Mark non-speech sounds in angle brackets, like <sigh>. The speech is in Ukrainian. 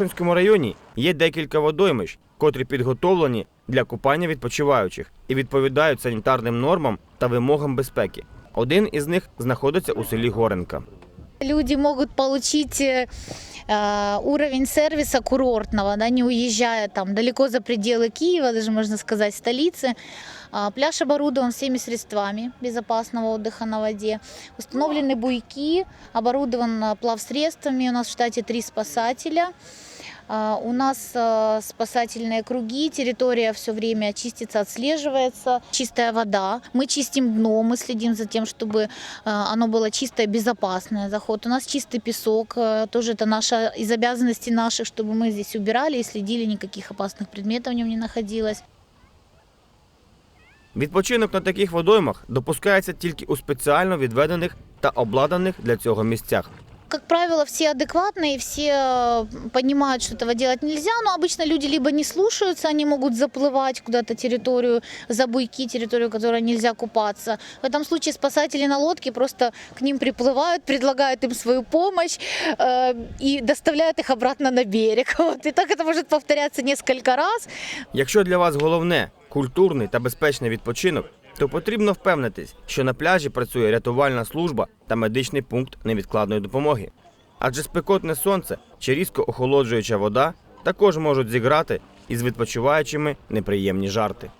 Корсунському районі є декілька водоймищ, котрі підготовлені для купання відпочиваючих і відповідають санітарним нормам та вимогам безпеки. Один із них знаходиться у селі Горенка. Люди могут получить э, э, уровень сервиса курортного, да, не уезжая там далеко за пределы Киева, даже можно сказать столицы. А, Пляж оборудован всеми средствами безопасного отдыха на воде. Установлены буйки, оборудован а, плавсредствами. У нас в штате три спасателя. А, У нас а, спасательные круги, территория все время чистится, отслеживается. Чистая вода. Мы чистим дно, мы следим за тем, чтобы а, оно было чистое, безопасное заход. У нас чистый песок, а, тоже это наша из обязанностей наших, чтобы мы здесь убирали и следили, никаких опасных предметов в нем не находилось. Відпочинок на таких водоймах допускається тільки у спеціально відведених та обладнаних для цього місцях. Как правило, все адекватные, все э, понимают, что этого делать нельзя, но обычно люди либо не слушаются, они могут заплывать куда-то территорию, за буйки, территорию, в которой нельзя купаться. В этом случае спасатели на лодке просто к ним приплывают, предлагают им свою помощь э, и доставляют их обратно на берег. Вот. <laughs> И так это может повторяться несколько раз. Якщо для вас головне культурний та безпечний відпочинок, то потрібно впевнитись, що на пляжі працює рятувальна служба та медичний пункт невідкладної допомоги. Адже спекотне сонце чи різко охолоджуюча вода також можуть зіграти із відпочиваючими неприємні жарти.